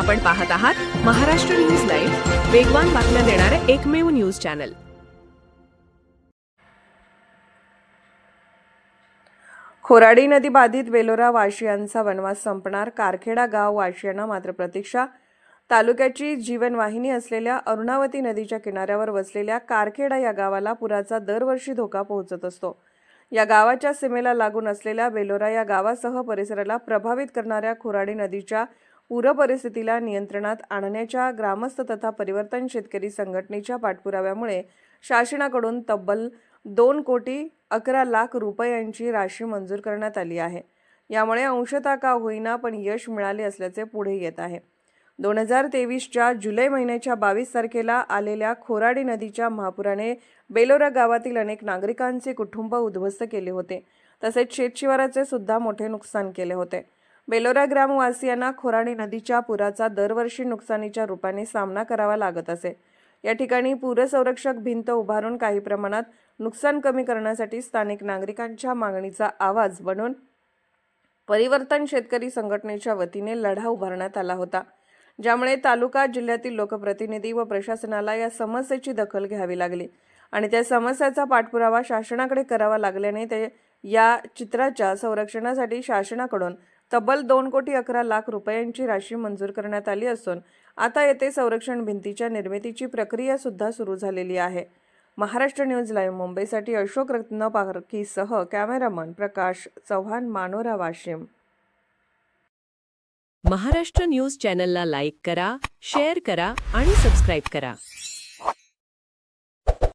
आपण पाहत आहात महाराष्ट्र न्यूज लाईव्ह वेगवान बातम्या देणारे एकमेव न्यूज चॅनल खोराडी नदी बाधित बेलोरा वाशियांचा वनवास संपणार. कारखेडा गाव वाशियांना मात्र प्रतीक्षा. तालुक्याची जीवनवाहिनी असलेल्या अरुणावती नदीच्या किनाऱ्यावर वसलेल्या कारखेडा या गावाला पुराचा दरवर्षी धोका पोहोचत असतो. या गावाच्या सीमेला लागून असलेल्या बेलोरा या गावासह परिसराला प्रभावित करणाऱ्या खोराडी नदीच्या पूरपरिस्थितीला नियंत्रणात आणण्याच्या ग्रामस्थ तथा परिवर्तन शेतकरी संघटनेच्या पाठपुराव्यामुळे शासनाकडून तब्बल दोन कोटी अकरा लाख रुपयांची राशी मंजूर करण्यात आली आहे. यामुळे अंशतः का होईना पण यश मिळाले असल्याचे पुढे येत आहे. दोन हजार तेवीसच्या जुलै महिन्याच्या बावीस तारखेला आलेल्या खोराडी नदीच्या महापुराने बेलोरा गावातील अनेक नागरिकांचे कुटुंब उद्ध्वस्त केले होते. तसेच शेतशिवाराचे सुद्धा मोठे नुकसान केले होते. बेलोरा ग्रामवासियांना खोराणी नदीच्या पुराचा दरवर्षी नुकसानीच्या रूपाने सामना करावा लागत असे. या ठिकाणी पूरसंरक्षक भिंत उभारून काही प्रमाणात नुकसान कमी करण्यासाठी स्थानिक नागरिकांच्या मागणीचा आवाज बनून परिवर्तन शेतकरी संघटनेच्या वतीने लढा उभारण्यात आला होता. ज्यामुळे तालुका जिल्ह्यातील लोकप्रतिनिधी व प्रशासनाला या समस्येची दखल घ्यावी लागली आणि त्या समस्याचा पाठपुरावा शासनाकडे करावा लागल्याने ते या चित्राच्या संरक्षणासाठी शासनाकडून तब्बल दोन कोटी अकरा लाख रुपयांची राशी मंजूर करण्यात आली असून आता येथे संरक्षण भिंतीच्या निर्मितीची प्रक्रिया सुद्धा सुरू झालेली आहे. महाराष्ट्र न्यूज लाईव्ह मुंबईसाठी अशोक रत्न पारखीसह कॅमेरामन प्रकाश चव्हाण मानोरा वाशिम. महाराष्ट्र न्यूज चॅनलला लाईक करा शेअर करा आणि सबस्क्राईब करा.